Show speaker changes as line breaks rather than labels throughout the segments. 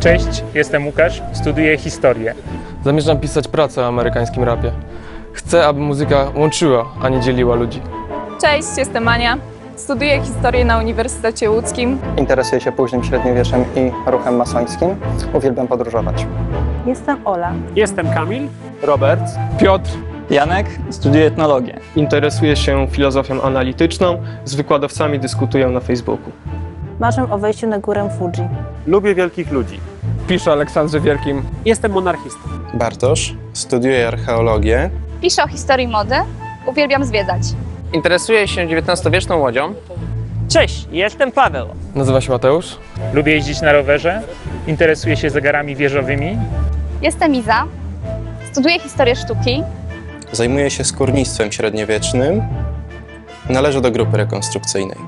Cześć, jestem Łukasz, studiuję historię.
Zamierzam pisać pracę o amerykańskim rapie. Chcę, aby muzyka łączyła, a nie dzieliła ludzi.
Cześć, jestem Ania. Studiuję historię na Uniwersytecie Łódzkim.
Interesuję się późnym średniowieczem i ruchem masońskim. Uwielbiam podróżować.
Jestem Ola.
Jestem Kamil.
Robert, Piotr,
Janek, studiuję etnologię.
interesuje się filozofią analityczną, z wykładowcami dyskutuję na Facebooku.
Marzę o wejściu na górę Fuji.
Lubię wielkich ludzi.
Piszę Aleksandrze Wielkim.
Jestem monarchistą.
Bartosz, studiuję archeologię.
Piszę o historii mody. Uwielbiam zwiedzać.
Interesuję się XIX-wieczną łodzią.
Cześć, jestem Paweł.
Nazywam się Mateusz.
Lubię jeździć na rowerze, interesuję się zegarami wieżowymi.
Jestem Iza. Studiuję historię sztuki.
Zajmuję się skórnictwem średniowiecznym. Należę do grupy rekonstrukcyjnej.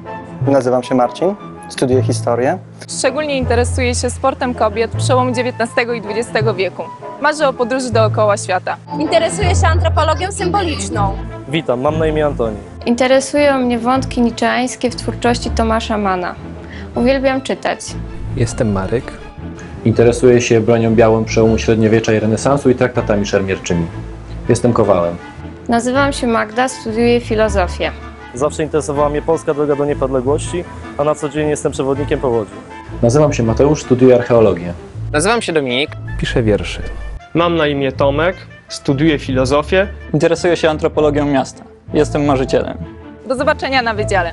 Nazywam się Marcin, studiuję historię.
Szczególnie interesuję się sportem kobiet przełomu XIX i XX wieku. Marzę o podróży dookoła świata.
Interesuję się antropologią symboliczną.
Witam, mam na imię Antoni.
Interesują mnie wątki niczeańskie w twórczości Tomasza Mana. Uwielbiam czytać.
Jestem Marek.
Interesuję się bronią białą przełomu średniowiecza i renesansu i traktatami szermierczymi. Jestem Kowalem.
Nazywam się Magda, studiuję filozofię.
Zawsze interesowała mnie polska droga do niepodległości, a na co dzień jestem przewodnikiem po Łodzi.
Nazywam się Mateusz, studiuję archeologię.
Nazywam się Dominik.
Piszę wierszy.
Mam na imię Tomek, studiuję filozofię.
Interesuję się antropologią miasta. Jestem marzycielem.
Do zobaczenia na wydziale.